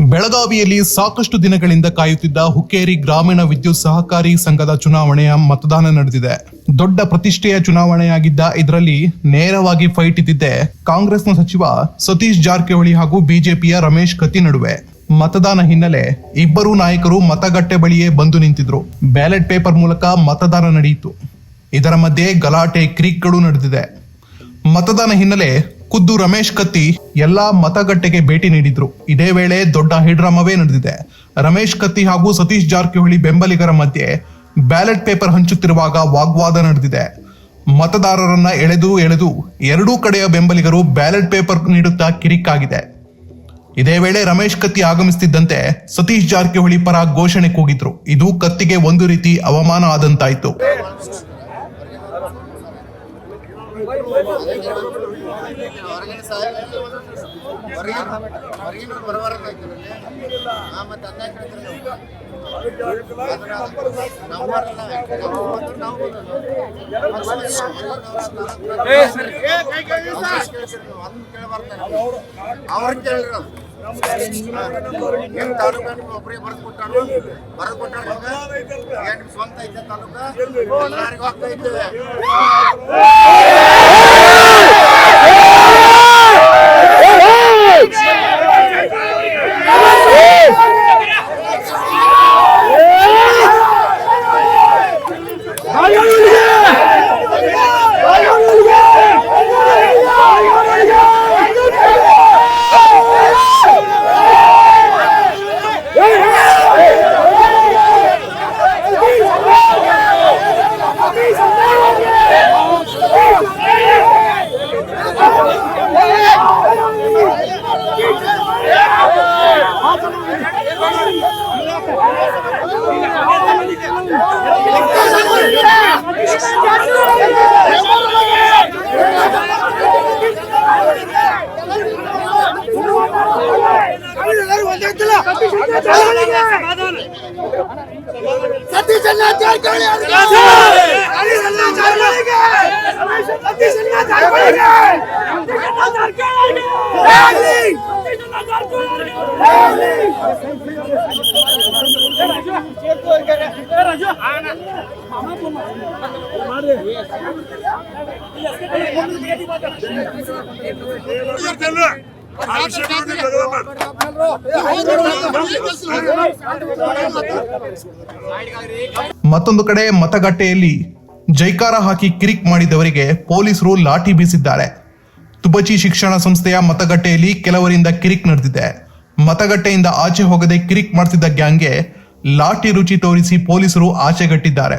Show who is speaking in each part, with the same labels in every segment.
Speaker 1: ಬೆಳಗಾವಿಯಲ್ಲಿ ಸಾಕಷ್ಟು ದಿನಗಳಿಂದ ಕಾಯುತ್ತಿದ್ದ ಹುಕ್ಕೇರಿ ಗ್ರಾಮೀಣ ವಿದ್ಯುತ್ ಸಹಕಾರಿ ಸಂಘದ ಚುನಾವಣೆಯ ಮತದಾನ ನಡೆದಿದೆ. ದೊಡ್ಡ ಪ್ರತಿಷ್ಠೆಯ ಚುನಾವಣೆಯಾಗಿದ್ದ ಇದರಲ್ಲಿ ನೇರವಾಗಿ ಫೈಟ್ ಇದ್ದಿದ್ದೆ ಕಾಂಗ್ರೆಸ್ನ ಸಚಿವ ಸತೀಶ್ ಜಾರಕಿಹೊಳಿ ಹಾಗೂ ಬಿಜೆಪಿಯ ರಮೇಶ್ ಕತ್ತಿ ನಡುವೆ. ಮತದಾನ ಹಿನ್ನೆಲೆ ಇಬ್ಬರೂ ನಾಯಕರು ಮತಗಟ್ಟೆ ಬಳಿಯೇ ಬಂದು ನಿಂತಿದ್ರು. ಬ್ಯಾಲೆಟ್ ಪೇಪರ್ ಮೂಲಕ ಮತದಾನ ನಡೆಯಿತು. ಇದರ ಮಧ್ಯೆ ಗಲಾಟೆ, ಕ್ರೀಕ್ಗಳು ನಡೆದಿದೆ. ಮತದಾನ ಹಿನ್ನೆಲೆ ಖುದ್ದು ರಮೇಶ್ ಕತ್ತಿ ಎಲ್ಲಾ ಮತಗಟ್ಟೆಗೆ ಭೇಟಿ ನೀಡಿದ್ರು. ಇದೇ ವೇಳೆ ದೊಡ್ಡ ಹೈಡ್ರಾಮವೇ ನಡೆದಿದೆ. ರಮೇಶ್ ಕತ್ತಿ ಹಾಗೂ ಸತೀಶ್ ಜಾರಕಿಹೊಳಿ ಬೆಂಬಲಿಗರ ಮಧ್ಯೆ ಬ್ಯಾಲೆಟ್ ಪೇಪರ್ ಹಂಚುತ್ತಿರುವಾಗ ವಾಗ್ವಾದ ನಡೆದಿದೆ. ಮತದಾರರನ್ನ ಎಳೆದು ಎಳೆದು ಎರಡೂ ಕಡೆಯ ಬೆಂಬಲಿಗರು ಬ್ಯಾಲೆಟ್ ಪೇಪರ್ ನೀಡುತ್ತಾ ಕಿರಿಕ್ಕಾಗಿದೆ. ಇದೇ ವೇಳೆ ರಮೇಶ್ ಕತ್ತಿ ಆಗಮಿಸುತ್ತಿದ್ದಂತೆ ಸತೀಶ್ ಜಾರಕಿಹೊಳಿ ಪರ ಘೋಷಣೆ ಕೂಗಿದ್ರು. ಇದು ಕತ್ತಿಗೆ ಒಂದು ರೀತಿ ಅವಮಾನ ಆದಂತಾಯ್ತು.
Speaker 2: ಹೊರಗಿನ ಸಾಹೇಬ್ ಹೊರಗಿನ ಹೊರಗಿನ ಬರಬಾರ್ದು ಹಾಂ ಮತ್ತೆ ನೀವು ನಾವು ಅವ್ರನ್ನ ಕೇಳ್ರಿ ತಾಲೂಕು ನಿಮ್ಮ ಒಬ್ಬರಿಗೆ ಬರೆದು ನಮ್ಮ ಬರೆದು ಕೊಟ್ಟಾನು ಏನು ಸ್ವಂತ ಐತೆ ತಾಲೂಕು? ಎಲ್ಲರಿಗೂ సత్యల
Speaker 3: సతీష్ అన్న జార్ఖండ్ సతీష్ అన్న జార్ఖండ్ సతీష్ అన్న జార్ఖండ్ అభిషేక్ గెలవాలి
Speaker 1: ಮತ್ತೊಂದು ಕಡೆ ಮತಗಟ್ಟೆಯಲ್ಲಿ ಜೈಕಾರ ಹಾಕಿ ಕಿರಿಕ್ ಮಾಡಿದವರಿಗೆ ಪೊಲೀಸರು ಲಾಠಿ ಬೀಸಿದ್ದಾರೆ. ತುಬಚಿ ಶಿಕ್ಷಣ ಸಂಸ್ಥೆಯ ಮತಗಟ್ಟೆಯಲ್ಲಿ ಕೆಲವರಿಂದ ಕಿರಿಕ್ ನಡೆದಿದೆ. ಮತಗಟ್ಟೆಯಿಂದ ಆಚೆ ಹೋಗದೆ ಕಿರಿಕ್ ಮಾಡ್ತಿದ್ದ ಗ್ಯಾಂಗ್ಗೆ ಲಾಠಿ ರುಚಿ ತೋರಿಸಿ ಪೊಲೀಸರು ಆಚೆಗಟ್ಟಿದ್ದಾರೆ.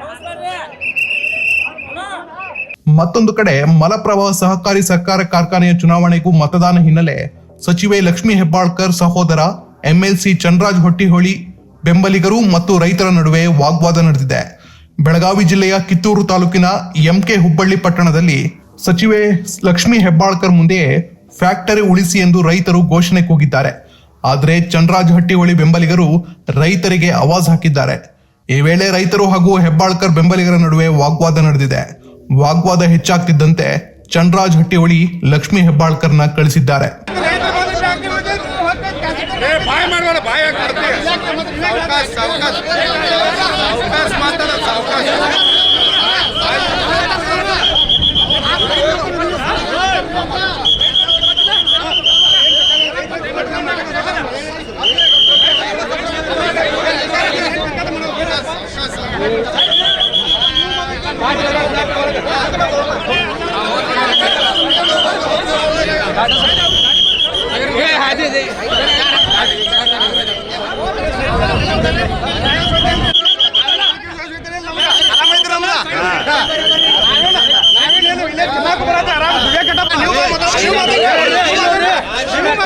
Speaker 1: ನಮಸ್ಕಾರ ಮತ್ತೊಂದು ಕಡೆ ಮಲಪ್ರಭಾ ಸಹಕಾರಿ ಸರ್ಕಾರ ಕಾರ್ಖಾನೆಯ ಚುನಾವಣೆಗೂ ಮತದಾನ ಹಿನ್ನೆಲೆ ಸಚಿವೆ ಲಕ್ಷ್ಮೀ ಹೆಬ್ಬಾಳ್ಕರ್ ಸಹೋದರ ಎಂಎಲ್ಸಿ ಚಂದ್ರರಾಜ್ ಹೊಟ್ಟಿಹೊಳಿ ಬೆಂಬಲಿಗರು ಮತ್ತು ರೈತರ ನಡುವೆ ವಾಗ್ವಾದ ನಡೆದಿದೆ. ಬೆಳಗಾವಿ ಜಿಲ್ಲೆಯ ಕಿತ್ತೂರು ತಾಲೂಕಿನ ಎಂಕೆ ಹುಬ್ಬಳ್ಳಿ ಪಟ್ಟಣದಲ್ಲಿ ಸಚಿವೆ ಲಕ್ಷ್ಮೀ ಹೆಬ್ಬಾಳ್ಕರ್ ಮುಂದೆ ಫ್ಯಾಕ್ಟರಿ ಉಳಿಸಿ ಎಂದು ರೈತರು ಘೋಷಣೆ ಕೂಗಿದ್ದಾರೆ. ಆದರೆ ಚಂದ್ರರಾಜ್ ಹಟ್ಟಿಹೊಳಿ ಬೆಂಬಲಿಗರು ರೈತರಿಗೆ ಆವಾಜ್ ಹಾಕಿದ್ದಾರೆ. ಈ ವೇಳೆ ರೈತರು ಹಾಗೂ ಹೆಬ್ಬಾಳ್ಕರ್ ಬೆಂಬಲಿಗರ ನಡುವೆ ವಾಗ್ವಾದ ನಡೆದಿದೆ. ವಾಗ್ವಾದ ಹೆಚ್ಚಾಗ್ತಿದ್ದಂತೆ ಚಂದ್ರಾಜ್ ಹಟ್ಟಿಹೊಳಿ ಲಕ್ಷ್ಮೀ ಹೆಬ್ಬಾಳ್ಕರ್ನ ಕಳಿಸಿದ್ದಾರೆ.
Speaker 4: ಬಾಯ್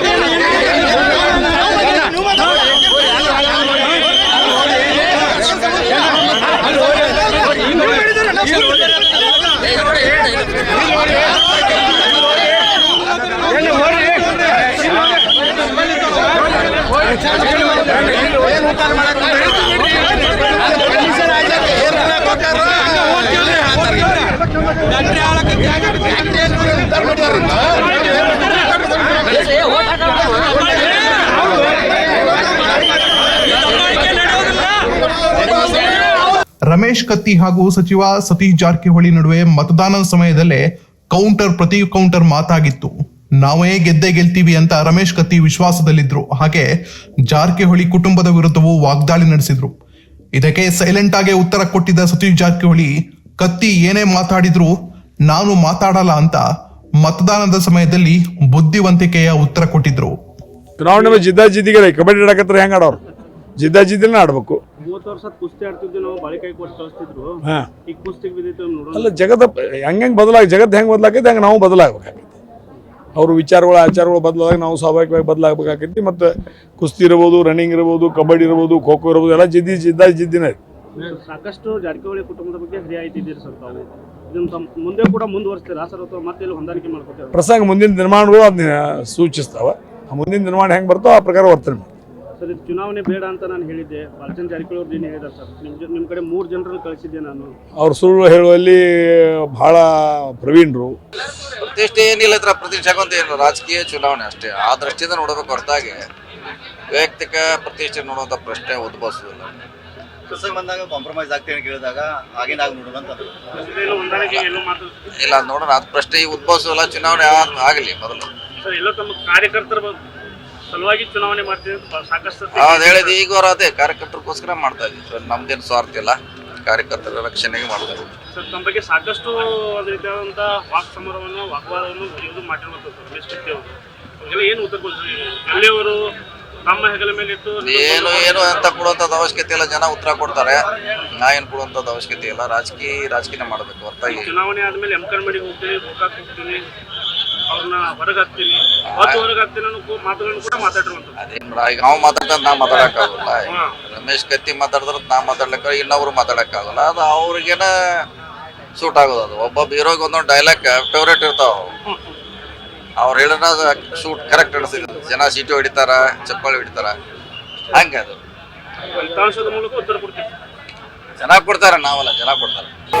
Speaker 2: ¡Viva, viva, viva!
Speaker 1: ರಮೇಶ್ ಕತ್ತಿ ಹಾಗೂ ಸಚಿವ ಸತೀಶ್ ಜಾರಕಿಹೊಳಿ ನಡುವೆ ಮತದಾನದ ಸಮಯದಲ್ಲೇ ಕೌಂಟರ್ ಪ್ರತಿ ಕೌಂಟರ್ ಮಾತಾಗಿತ್ತು. ನಾವೇ ಗೆದ್ದೆ ಗೆಲ್ತೀವಿ ಅಂತ ರಮೇಶ್ ಕತ್ತಿ ವಿಶ್ವಾಸದಲ್ಲಿದ್ರು. ಹಾಗೆ ಜಾರಕಿಹೊಳಿ ಕುಟುಂಬದ ವಿರುದ್ಧವೂ ವಾಗ್ದಾಳಿ ನಡೆಸಿದ್ರು. ಇದಕ್ಕೆ ಸೈಲೆಂಟ್ ಆಗಿ ಉತ್ತರ ಕೊಟ್ಟಿದ್ದ ಸತೀಶ್ ಜಾರಕಿಹೊಳಿ, ಕತ್ತಿ, ಏನೇ ಮಾತಾಡಿದ್ರು ನಾನು ಮಾತಾಡಲ್ಲ ಅಂತ ಮತದಾನದ ಸಮಯದಲ್ಲಿ ಬುದ್ಧಿವಂತಿಕೆಯ ಉತ್ತರ ಕೊಟ್ಟಿದ್ರು.
Speaker 4: ಚುನಾವಣೆ ಜಿದ್ದಾ ಜಿದ್ದಿಗೆ ಕಬಡ್ಡಿ ಆಡಕತ್ರ ಹೆಂಗ್ ಜಿದ್ದಾಜಿದ್ದಿನ ಆಡ್ಬೇಕು.
Speaker 3: ಮೂವತ್ತು ವರ್ಷ ಕುಸ್ತಿ ಆಡ್ತಿದ್ವಿ ನಾವು ಬಾಳಿಕಾಯಿ ಕೊಟ್ಟು ಕಳಿಸ್ತಿದ್ರು.
Speaker 4: ಹಾ.
Speaker 3: ಈಗ ಕುಸ್ತಿಗೆ ಬಿದ್ದೈತೆ ನೋಡೋಣ.
Speaker 4: ಅಲ್ಲ ಜಗತ್ತ ಹೆಂಗ್ ಬದಲಾಗ ಜಗತ್ತು ಹೆಂಗ್ ಬದಲಾಗೈತೆ ಹಂಗೆ ನಾವು ಬದಲಾಗಬೇಕಾಗೈತಿ ಅವ್ರ ವಿಚಾರಗಳು ಆಚಾರಗಳು ಬದಲಾದಾಗ ನಾವು ಸ್ವಾಭಾವಿಕವಾಗಿ ಬದಲಾಗಬೇಕಾಗೈತಿ ಮತ್ತು ಕುಸ್ತಿ ಇರ್ಬೋದು ರನ್ನಿಂಗ್ ಇರ್ಬೋದು ಕಬಡ್ಡಿ ಇರ್ಬೋದು ಖೋ ಖೋ ಇರ್ಬೋದು ಎಲ್ಲ ಜಿದ್ದಿ ಜಿದ್ದ ಜಿದ್ದಿನ
Speaker 3: ಸಾಕಷ್ಟು ಜಾರಕಿಹೊಳಿ ಕುಟುಂಬದ ಬಗ್ಗೆ ಸರ್ ತಾವು. ಇದನ್ನ ತಮ್ಮ ಮುಂದೆ ಕೂಡ ಮುಂದುವರಿಸ್ತೀರಾ? ಸರ್ ಅಥವಾ ಮತ್ತೆ ಇಲ್ಲಿ ಹೊಂದಾಣಿಕೆ ಮಾಡ್ಕೊತೀರಾ?
Speaker 4: ಪ್ರಸಂಗ ಮುಂದಿನ ನಿರ್ಮಾಣಗಳು ಅದನ್ನ ಸೂಚಿಸ್ತಾವ. ಆ ಮುಂದಿನ ನಿರ್ಮಾಣ ಹೆಂಗ್ ಬರ್ತೋ ಆ ಪ್ರಕಾರ ವರ್ತನೆ ಮಾಡ್ತೀವಿ.
Speaker 3: ಸರ್ ಇದು ಚುನಾವಣೆ ಬೇಡ ಅಂತ ನಾನು ಹೇಳಿದ್ದೆ. ಬಾಲಚಂದ್ರ ಜಾರಕಿಹೊಳಿ ಅವ್ರದ್ದು ಏನು ಹೇಳಿದ್ದಾರೆ ಸರ್? ನಿಮ್ಮ ನಿಮ್ಮ ಕಡೆ ಮೂರು ಜನರನ್ನು ಕಳಿಸಿದ್ದೆ ನಾನು.
Speaker 4: ಅವ್ರು ಸುಳ್ಳು ಹೇಳುವಲ್ಲಿ ಬಹಳ ಪ್ರವೀಣರು.
Speaker 5: ಪ್ರತಿಷ್ಠೆ ಏನಿಲ್ಲ ಇದ್ರ ಪ್ರತಿಷ್ಠೆ ಅಂತ ಏನು ರಾಜಕೀಯ ಚುನಾವಣೆ ಅಷ್ಟೇ. ಆ ದೃಷ್ಟಿಯಿಂದ ನೋಡಬೇಕು ಹೊರತಾಗಿ ವೈಯಕ್ತಿಕ ಪ್ರತಿಷ್ಠೆ ನೋಡುವಂಥ ಪ್ರಶ್ನೆ ಉದ್ಭವಿಸುವುದಿಲ್ಲ.
Speaker 2: ಪ್ರಸಂಗ ಬಂದಾಗ ಕಾಂಪ್ರಮೈಸ್ ಆಗ್ತೇನೆ ಕೇಳಿದಾಗ ಆಗಿನ ಆಗ ನೋಡೋಣ ಅಂತ
Speaker 5: ಇಲ್ಲ ನೋಡೋಣ. ಅದು ಪ್ರಶ್ನೆ ಉದ್ಭವಿಸಲ್ಲ ಉದ್ಭವಿಸೋಲ್ಲ ಚುನಾವಣೆ ಆಗ್- ಆಗಲಿ ಮೊದಲು.
Speaker 3: ಸರ್ ಎಲ್ಲ ತಮ್ಮ ಕಾರ್ಯಕರ್ತರ ಸಲುವಾಗಿ ಚುನಾವಣೆ ಮಾಡ್ತೀವಿ ಅಂತ ಸಾಕಷ್ಟು ಹೌದು
Speaker 5: ಅದ್ ಹೇಳಿದ್ ಈಗ ಅವ್ರು ಅದೇ ಕಾರ್ಯಕರ್ತರಿಗೋಸ್ಕರ ಮಾಡ್ತಾ ಇದ್ದೀವಿ. ನಮ್ದೇನು ಸ್ವಾರ್ಥ ಇಲ್ಲ. ಕಾರ್ಯಕರ್ತರ ರಕ್ಷಣೆಗೆ ಮಾಡ್ತಾ ಇದ್ದೀವಿ.
Speaker 3: ಸರ್ ತಮ್ಮ ಬಗ್ಗೆ ಸಾಕಷ್ಟು ಒಂದು ರೀತಿಯಾದಂಥ ವಾಕ್ ಸಮರವನ್ನು ವಾಗ್ವಾದವನ್ನು ಇದು ಮಾಡಿರುವಂಥದ್ದು ಸರ್ ರಮೇಶ್ ಕತ್ತಿ ಅವರು. ಅವ್ರಿಗೆಲ್ಲ ಏನು ಉತ್ತರ ಎಲ್ಲಿಯವರು ತಮ್ಮ ಹೆಗಲ ಮೇಲೆ ಇಟ್ಟು
Speaker 5: ಏನು ಏನು ಅಂತ ಕೊಡುವಂಥದ್ದು ಅವಶ್ಯಕತೆ ಇಲ್ಲ. ಜನ ಉತ್ತರ ಕೊಡ್ತಾರೆ. ನಾ ಏನು ಕೊಡುವಂಥದ್ದು ಅವಶ್ಯಕತೆ ಇಲ್ಲ. ರಾಜಕೀಯ ರಾಜಕೀಯ ಮಾಡಬೇಕು ಹೊರತಾಗಿ
Speaker 3: ಚುನಾವಣೆ ಆದಮೇಲೆ ಎಂ ಕಣ್ಮಡಿಗೆ ಹೋಗ್ತೀನಿ ಗೋಕಾಕ್ ಹೋಗ್ತೀನಿ ಅವ್ರನ್ನ ಹೊರಗೆ ಹಾಕ್ತೀನಿ ಹೊತ್ತು ಹೊರಗೆ ಅನ್ನೋ ಕೂ- ಮಾತುಗಳನ್ನು ಕೂಡ ಮಾತಾಡಿರುವಂಥದ್ದು.
Speaker 5: ಅದೇನ್ ಈಗ ನಾವು ಮಾತಾಡ್ತಾ ನಾ ಮಾತಾಡಕ್ಕಾಗಲ್ಲ. ರಮೇಶ್ ಕತ್ತಿ ಮಾತಾಡಿದ್ರೆ ನಾ ಮಾತಾಡಕ್ ಇನ್ನೊಬ್ರು ಮಾತಾಡಕ್ಕಾಗಲ್ಲ. ಅದು ಅವ್ರಿಗೇನ ಸೂಟ್ ಆಗೋದು ಅದು. ಒಬ್ಬ ಬೀರೋಗ್ ಒಂದೊಂದು ಡೈಲಾಗ್ ಫೇವ್ರೇಟ್ ಇರ್ತಾವ ಅವ್ರು. ಹೇಳಿದ್ರೆ ಸೂಟ್ ಕರೆಕ್ಟ್ ಅನಿಸ್ತದೆ ಜನ ಸೀಟು ಹೊಡಿತಾರ ಚಪ್ಪಾಳಿ ಹೊಡಿತಾರ. ಹಂಗ ಅದು.
Speaker 3: ಫಲಿತಾಂಶದ ಮೂಲಕ ಉತ್ತರ ಕೊಡ್ತೀವಿ.
Speaker 5: ಜನ ಕೊಡ್ತಾರ ನಾವಲ್ಲ ಜನ ಕೊಡ್ತಾರೆ.